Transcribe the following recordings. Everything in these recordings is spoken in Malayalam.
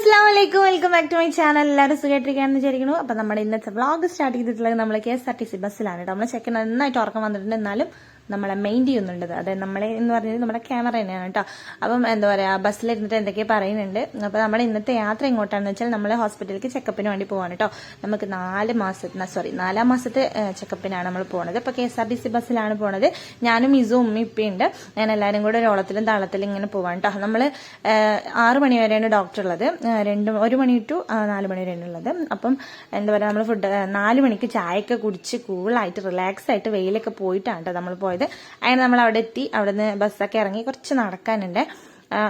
അസ്സാം welcome back to my channel. എല്ലാവരും സുഖമായിട്ടിരിക്കാന്ന് വിചാരിക്കുന്നു. അപ്പൊ നമ്മുടെ ഇന്നത്തെ വ്ളോഗ് സ്റ്റാർട്ട് ചെയ്തിട്ടുള്ളത് നമ്മൾ K S R T C ബസ്സിലാണ് കേട്ടോ. നമ്മളെ ചെക്കൻ നന്നായിട്ട് ഉറക്കം വന്നിട്ടുണ്ട്. എന്നാലും നമ്മളെ മെയിൻ ചെയ്യുന്നുണ്ട് അതായത് നമ്മളെ എന്ന് പറഞ്ഞത് നമ്മുടെ ക്യാമറ തന്നെയാണ് കേട്ടോ. അപ്പം എന്താ പറയുക ബസ്സിലിരുന്നിട്ട് എന്തൊക്കെ പറയുന്നുണ്ട്. അപ്പോൾ നമ്മൾ ഇന്നത്തെ യാത്ര എങ്ങോട്ടാണെന്ന് വെച്ചാൽ നമ്മൾ ഹോസ്പിറ്റലിലേക്ക് ചെക്കപ്പിന് വേണ്ടി പോവാണ് കേട്ടോ. നമുക്ക് നാല് മാസത്തെ സോറി നാലാം മാസത്തെ ചെക്കപ്പിനാണ് നമ്മൾ പോണത്. അപ്പോൾ K S R T C ബസ്സിലാണ് പോണത്. ഞാനും ഇസും ഉമ്മയും ഇപ്പയുണ്ട് ഞാൻ എല്ലാവരും കൂടെ ഓളത്തിലും താളത്തിലും ഇങ്ങനെ പോവാണ് കേട്ടോ. നമ്മൾ ആറ് മണി വരെയാണ് ഡോക്ടർ ഉള്ളത്. രണ്ട് ഒരു മണി ടു നാല് മണി വരെയാണ് ഉള്ളത്. അപ്പം എന്താ പറയുക നമ്മൾ ഫുഡ് നാല് മണിക്ക് ചായയൊക്കെ കുടിച്ച് കൂളായിട്ട് റിലാക്സ് ആയിട്ട് വെയിലൊക്കെ പോയിട്ടാണ് കേട്ടോ നമ്മൾ പോയത്. അങ്ങനെ നമ്മൾ അവിടെ എത്തി അവിടെ നിന്ന് ബസ്സൊക്കെ ഇറങ്ങി കുറച്ച് നടക്കാനുണ്ട്.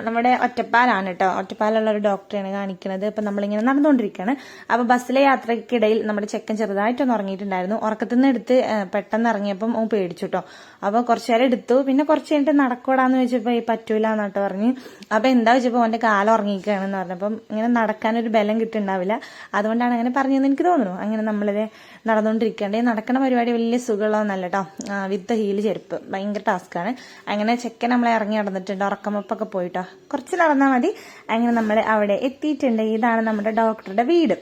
നമ്മുടെ ഒറ്റപ്പാലാണ് കേട്ടോ ഒറ്റപ്പാലുള്ള ഒരു ഡോക്ടറെയാണ് കാണിക്കുന്നത് അപ്പൊ നമ്മളിങ്ങനെ നടന്നുകൊണ്ടിരിക്കുകയാണ് അപ്പൊ ബസ്സിലെ യാത്രക്കിടയിൽ നമ്മുടെ ചെക്കൻ ചെറുതായിട്ടൊന്ന് ഉറങ്ങിയിട്ടുണ്ടായിരുന്നു. ഉറക്കത്തിൽ നിന്ന് എടുത്ത് പെട്ടെന്ന് ഇറങ്ങിയപ്പം ഓ പേടിച്ചു കേട്ടോ അപ്പൊ കുറച്ചു നേരം എടുത്തു. പിന്നെ കുറച്ച് കഴിഞ്ഞിട്ട് നടക്കൂടാന്ന് ചോദിച്ചപ്പോ ഈ പറ്റൂല എന്നിട്ട് പറഞ്ഞു. അപ്പൊ എന്താ വെച്ചപ്പോ അവന്റെ കാലം ഉറങ്ങിക്കുകയാണെന്ന് പറഞ്ഞപ്പം ഇങ്ങനെ നടക്കാൻ ഒരു ബലം കിട്ടുന്നുണ്ടാവില്ല. അതുകൊണ്ടാണ് അങ്ങനെ പറഞ്ഞതെന്ന് എനിക്ക് തോന്നുന്നു. അങ്ങനെ നമ്മളിത് നടന്നുകൊണ്ടിരിക്കേണ്ടേ നടക്കണ പരിപാടി വലിയ സുഖമുള്ളതൊന്നല്ല കേട്ടോ വിത്ത് ഹീൽ ചെരുപ്പ്. ഭയങ്കര ആണ് അങ്ങനെ ചെക്കൻ നമ്മളെ ഇറങ്ങി നടന്നിട്ടുണ്ട്. ഉറക്കമപ്പൊക്കെ പോയിട്ടോ. കുറച്ച് നടന്നാൽ മതി. അങ്ങനെ നമ്മൾ അവിടെ എത്തിയിട്ടുണ്ട്. ഇതാണ് നമ്മുടെ ഡോക്ടറുടെ വീട്.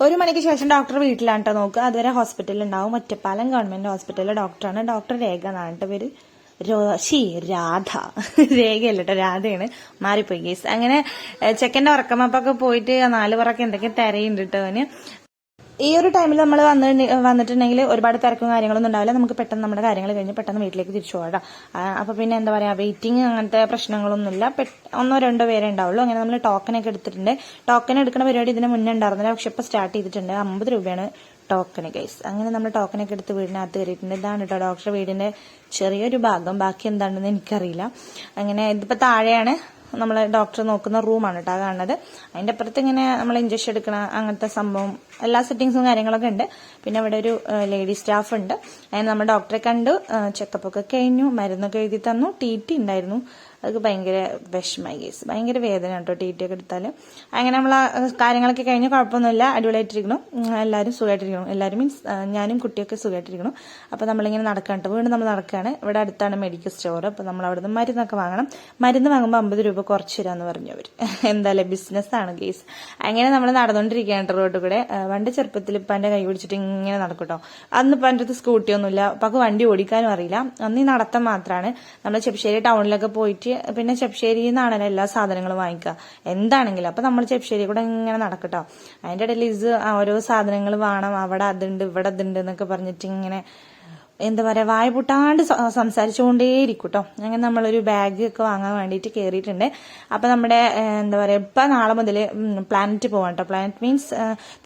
ഒരു മണിക്ക് ശേഷം ഡോക്ടർ വീട്ടിലാണ് കേട്ടോ നോക്കുക. അതുവരെ ഹോസ്പിറ്റലിൽ ഉണ്ടാവും. ഒറ്റപ്പാലം ഗവൺമെന്റ് ഹോസ്പിറ്റലിലെ ഡോക്ടറാണ്. ഡോക്ടർ രേഖ എന്നാണ് കേട്ടോ പേര്. ശീ രാധ. രേഖയല്ല കേട്ടോ രാധയാണ്. മാറിപ്പോയി കേസ്. അങ്ങനെ ചെക്കന്റെ ഉറക്കമപ്പൊക്കെ പോയിട്ട് നാല് പറക്കെ എന്തൊക്കെ തിരയുണ്ട് കേട്ടോ അവന്. ഈ ഒരു ടൈമിൽ നമ്മൾ വന്ന് വന്നിട്ടുണ്ടെങ്കിൽ ഒരുപാട് തിരക്കും കാര്യങ്ങളൊന്നും ഉണ്ടാവില്ല. നമുക്ക് പെട്ടെന്ന് നമ്മുടെ കാര്യങ്ങൾ കഴിഞ്ഞ് പെട്ടെന്ന് വീട്ടിലേക്ക് തിരിച്ചു പോകാം അപ്പൊ പിന്നെ എന്താ പറയാ വെയിറ്റിംഗ് അങ്ങനത്തെ പ്രശ്നങ്ങളൊന്നുമില്ല. ഒന്നോ രണ്ടോ പേരെ ഉണ്ടാവുള്ളൂ. അങ്ങനെ നമ്മൾ ടോക്കനൊക്കെ എടുത്തിട്ടുണ്ട്. ടോക്കൺ എടുക്കുന്ന പരിപാടി ഇതിന് മുന്നേ ഉണ്ടായിരുന്നില്ല. പക്ഷെ ഇപ്പൊ സ്റ്റാർട്ട് ചെയ്തിട്ടുണ്ട്. അമ്പത് രൂപയാണ് ടോക്കൺ ഗൈസ് അങ്ങനെ നമ്മൾ ടോക്കനൊക്കെ എടുത്ത് വീടിനകത്ത് കയറിയിട്ടുണ്ട്. ഇതാണ് കേട്ടോ ഡോക്ടർ വീടിന്റെ ചെറിയൊരു ഭാഗം. ബാക്കി എന്താണെന്ന് എനിക്കറിയില്ല. അങ്ങനെ ഇതിപ്പോ താഴെയാണ് നമ്മളെ ഡോക്ടർ നോക്കുന്ന റൂമാണ് കേട്ടോ കാണുന്നത്. അതിന്റെ അപ്പുറത്ത് ഇങ്ങനെ നമ്മൾ ഇഞ്ചക്ഷൻ എടുക്കണ അങ്ങനത്തെ സംഭവം എല്ലാ സെറ്റിങ്സും കാര്യങ്ങളൊക്കെ ഉണ്ട്. പിന്നെ അവിടെ ഒരു ലേഡി സ്റ്റാഫ് ഉണ്ട്. അതിന് നമ്മൾ ഡോക്ടറെ കണ്ടു ചെക്കപ്പ് ഒക്കെ കഴിഞ്ഞു മരുന്നൊക്കെ എഴുതി തന്നു ടി ടി ഉണ്ടായിരുന്നു. അതൊക്കെ ഭയങ്കര വിഷമായി കേസ് ഭയങ്കര വേദന കേട്ടോ ടി ടി ഒക്കെ എടുത്താൽ അങ്ങനെ നമ്മൾ കാര്യങ്ങളൊക്കെ കഴിഞ്ഞ് കുഴപ്പമൊന്നുമില്ല. അടിപൊളിയായിട്ടിരിക്കണം എല്ലാവരും സുഖമായിട്ടിരിക്കണം എല്ലാവരും മീൻസ് ഞാനും കുട്ടിയൊക്കെ സുഖമായിട്ടിരിക്കണം അപ്പോൾ നമ്മളിങ്ങനെ നടക്കാൻ കേട്ടോ. വീണ്ടും നമ്മൾ നടക്കുകയാണ് ഇവിടെ അടുത്താണ് മെഡിക്കൽ സ്റ്റോർ അപ്പോൾ നമ്മൾ അവിടെ നിന്ന് മരുന്നൊക്കെ വാങ്ങണം. മരുന്ന് വാങ്ങുമ്പോൾ അമ്പത് രൂപ കുറച്ച് തരാമെന്ന് പറഞ്ഞു അവർ എന്തായാലും ബിസിനസ്സാണ് കേസ് അങ്ങനെ നമ്മൾ നടന്നുകൊണ്ടിരിക്കുകയാണ് റോഡ് കൂടെ. പണ്ട് ചെറുപ്പത്തിൽ ഇപ്പാന്റെ കൈ പിടിച്ചിട്ട് ഇങ്ങനെ നടക്കട്ടോ കേട്ടോ. അന്ന് ഇപ്പം എന്റെ അടുത്ത് സ്കൂട്ടിയൊന്നുമില്ല അപ്പോൾ വണ്ടി ഓടിക്കാനും അറിയില്ല. അന്ന് ഈ നടത്തം മാത്രമാണ് നമ്മൾ ചെപ്പശ്ശേരി ടൗണിലൊക്കെ പോയിട്ട് പിന്നെ ചെപ്ശ്ശേരിയിൽ നിന്നാണല്ലോ എല്ലാ സാധനങ്ങളും വാങ്ങിക്കുക. എന്താണെങ്കിലും. അപ്പൊ നമ്മൾ ചെപ്ശ്ശേരി കൂടെ ഇങ്ങനെ നടക്കട്ടോ. അതിന്റെ ഇടയിൽ ഇത് ഓരോ സാധനങ്ങൾ വേണം അവിടെ അതുണ്ട് ഇവിടെ അതുണ്ട് എന്നൊക്കെ പറഞ്ഞിട്ട് ഇങ്ങനെ എന്താ പറയുക വായ പൊട്ടാണ്ട് സംസാരിച്ചുകൊണ്ടേയിരിക്കും കേട്ടോ അങ്ങനെ നമ്മളൊരു ബാഗ് ഒക്കെ വാങ്ങാൻ വേണ്ടിയിട്ട് കയറിയിട്ടുണ്ട് അപ്പം നമ്മുടെ എന്താ പറയുക ഇപ്പം നാളെ മുതൽ പ്ലാനറ്റ് പോകാം കേട്ടോ പ്ലാനറ്റ് മീൻസ്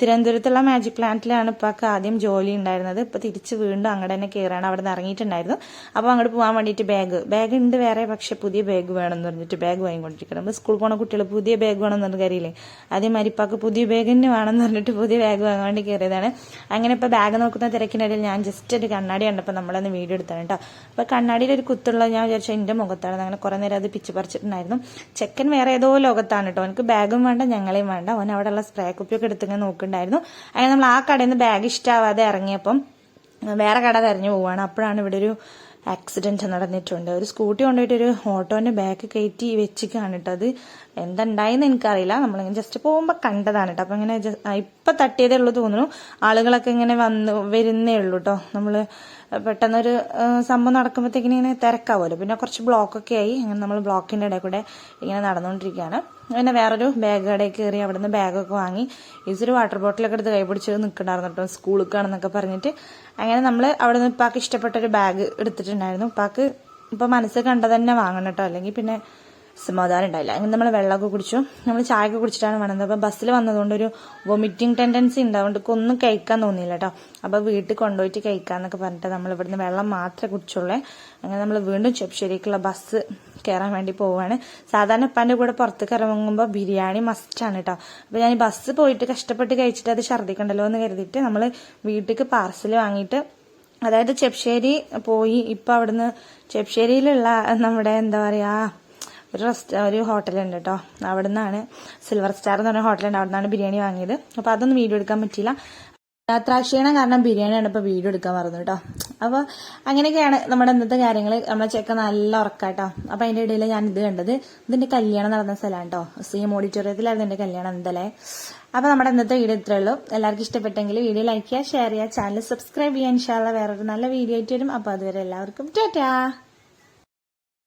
തിരുവനന്തപുരത്തുള്ള മാജിക് പ്ലാനറ്റിലാണ് ഇപ്പൊക്കെ ആദ്യം ജോലി ഉണ്ടായിരുന്നത്. ഇപ്പം തിരിച്ച് വീണ്ടും അങ്ങോട്ട് തന്നെ കയറാണ് അവിടെ നിന്ന് ഇറങ്ങിയിട്ടുണ്ടായിരുന്നു. അപ്പോൾ അങ്ങോട്ട് പോകാൻ വേണ്ടിയിട്ട് ബാഗ്. ബാഗ് ഉണ്ട് വേറെ പക്ഷേ പുതിയ ബാഗ് വേണമെന്ന് പറഞ്ഞിട്ട് ബാഗ് വാങ്ങിക്കൊണ്ടിരിക്കണം നമ്മൾ സ്കൂളിൽ പോണ കുട്ടികൾ പുതിയ ബാഗ് വേണമെന്ന് പറഞ്ഞ കാര്യമില്ലേ അതേമാതിരി ഇപ്പൊക്കെ പുതിയ ബാഗ് തന്നെ വേണമെന്ന് പറഞ്ഞിട്ട് പുതിയ ബാഗ് വാങ്ങാൻ വേണ്ടി കയറിയതാണ് അങ്ങനെ ഇപ്പോൾ ബാഗ് നോക്കുന്ന തിരക്കിനിടയിൽ ഞാൻ ജസ്റ്റ് ഒരു കണ്ണാടി കണ്ടപ്പോൾ നമ്മളൊന്ന് വീഡിയോ എടുത്താണ് കേട്ടോ അപ്പൊ കണ്ണാടിയിൽ ഒരു കുത്തുള്ള ഞാൻ വിചാരിച്ചു എന്റെ മുഖത്താണ് അങ്ങനെ കുറെ നേരം അത് പിച്ച് പറിച്ചിട്ടുണ്ടായിരുന്നു. ചെക്കൻ വേറെ ഏതോ ലോകത്താണ് കേട്ടോ എനിക്ക് ബാഗും വേണ്ട ഞങ്ങളെയും വേണ്ട. അവൻ അവിടെയുള്ള സ്പ്രേ കുപ്പിയൊക്കെ എടുത്തിങ്ങനെ നോക്കുന്നുണ്ടായിരുന്നു. അങ്ങനെ നമ്മൾ ആ കടയിൽ നിന്ന് ബാഗ് ഇഷ്ടാവാതെ ഇറങ്ങിയപ്പം വേറെ കട തെരഞ്ഞു പോവാണ്. അപ്പോഴാണ് ഇവിടെ ഒരു ആക്സിഡന്റ് നടന്നിട്ടുണ്ട്. ഒരു സ്കൂട്ടി കൊണ്ടുപോയിട്ട് ഒരു ഓട്ടോന്റെ ബാക്ക് കയറ്റി വെച്ചിക്കാണ് കേട്ടോ അത്. എന്തുണ്ടായെന്ന് എനിക്കറിയില്ല. നമ്മളിങ്ങനെ ജസ്റ്റ് പോകുമ്പോൾ കണ്ടതാണ് കേട്ടോ അപ്പൊ ഇങ്ങനെ ഇപ്പൊ തട്ടിയതേ ഉള്ളൂ തോന്നുന്നു. ആളുകളൊക്കെ ഇങ്ങനെ വന്ന് വരുന്നേ ഉള്ളൂ കേട്ടോ നമ്മൾ പെട്ടെന്നൊരു സംഭവം നടക്കുമ്പോഴത്തേക്കിന് ഇങ്ങനെ തിരക്കാവുമല്ലോ. പിന്നെ കുറച്ച് ബ്ലോക്കൊക്കെ ആയി. അങ്ങനെ നമ്മൾ ബ്ലോക്കിന്റെ ഇടയിൽ കൂടെ ഇങ്ങനെ നടന്നുകൊണ്ടിരിക്കുകയാണ്. പിന്നെ വേറൊരു ബാഗ് കടയിൽ കയറി അവിടുന്ന് ബാഗൊക്കെ വാങ്ങി. ഈസൊരു വാട്ടർ ബോട്ടിലൊക്കെ എടുത്ത് കൈ പിടിച്ച് നിൽക്കണ്ടായിരുന്നു കേട്ടോ സ്കൂളിലേക്കാണെന്നൊക്കെ പറഞ്ഞിട്ട്. അങ്ങനെ നമ്മൾ അവിടെ നിന്ന് ഇപ്പാക്ക് ഇഷ്ടപ്പെട്ടൊരു ബാഗ് എടുത്തിട്ടുണ്ടായിരുന്നു. ഇപ്പാക്ക് ഇപ്പം മനസ്സ് കണ്ട തന്നെ വാങ്ങണം കേട്ടോ. അല്ലെങ്കിൽ പിന്നെ സമാധാനം ഉണ്ടായില്ല. അങ്ങനെ നമ്മൾ വെള്ളമൊക്കെ കുടിച്ചു. നമ്മൾ ചായ ഒക്കെ കുടിച്ചിട്ടാണ് വന്നത്. അപ്പം ബസ്സിൽ വന്നതുകൊണ്ട് ഒരു വൊമിറ്റിംഗ് ടെൻഡൻസി ഉണ്ടാവുകൊണ്ട് ഒന്നും കഴിക്കാൻ തോന്നിയില്ല കേട്ടോ അപ്പം വീട്ടിൽ കൊണ്ടുപോയിട്ട് കഴിക്കാന്നൊക്കെ പറഞ്ഞിട്ട് നമ്മൾ ഇവിടുന്ന് വെള്ളം മാത്രമേ കുടിച്ചുള്ളേ. അങ്ങനെ നമ്മൾ വീണ്ടും ചെപ്പശ്ശേരിക്കുള്ള ബസ് കയറാൻ വേണ്ടി പോവുകയാണ് സാധാരണ ഉപ്പാന്റെ കൂടെ പുറത്തേക്ക് ഇറങ്ങുമ്പോൾ ബിരിയാണി മസ്റ്റാണ് കേട്ടോ അപ്പോൾ ഞാൻ ബസ് പോയിട്ട് കഷ്ടപ്പെട്ട് കഴിച്ചിട്ട് അത് ഛർദ്ദിക്കണ്ടല്ലോ എന്ന് കരുതിയിട്ട് നമ്മൾ വീട്ടിലേക്ക് പാർസൽ വാങ്ങിയിട്ട് അതായത് ചെപ്ശ്ശേരി പോയി. ഇപ്പം അവിടുന്ന് ചെപ്ശ്ശേരിയിലുള്ള നമ്മുടെ എന്താ പറയാ ഒരു റെസ്റ്റ് ഒരു ഹോട്ടലുണ്ട് കേട്ടോ അവിടെ നിന്നാണ് സിൽവർ സ്റ്റാർ എന്ന് പറഞ്ഞ ഹോട്ടലുണ്ട് അവിടെ നിന്നാണ് ബിരിയാണി വാങ്ങിയത്. അപ്പൊ അതൊന്നും വീഡിയോ എടുക്കാൻ പറ്റിയില്ല. യാത്രാക്ഷീണം കാരണം ബിരിയാണിയാണ് ഇപ്പൊ വീഡിയോ എടുക്കാൻ മറന്നു കേട്ടോ അപ്പൊ അങ്ങനെയൊക്കെയാണ് നമ്മുടെ ഇന്നത്തെ കാര്യങ്ങൾ നമ്മളെ ചെക്ക നല്ല ഉറക്കാട്ടോ. അപ്പൊ അതിന്റെ ഇടയിൽ ഞാൻ ഇത് കണ്ടത് ഇതിന്റെ കല്യാണം നടന്ന സ്ഥലമാണ് കേട്ടോ സി എം ഓഡിറ്റോറിയത്തിലായിരുന്നു എന്റെ കല്യാണം എന്തല്ലേ അപ്പൊ നമ്മുടെ ഇന്നത്തെ വീഡിയോ ഇത്രേ ഉള്ളൂ. എല്ലാവർക്കും ഇഷ്ടപ്പെട്ടെങ്കിൽ വീഡിയോ ലൈക്ക് ചെയ്യുക ഷെയർ ചെയ്യുക ചാനൽ സബ്സ്ക്രൈബ് ചെയ്യാൻ ഇൻഷാല്ല വേറൊരു നല്ല വീഡിയോ ആയിട്ട് വരും. അപ്പൊ അതുവരെ എല്ലാവർക്കും ടാറ്റാ.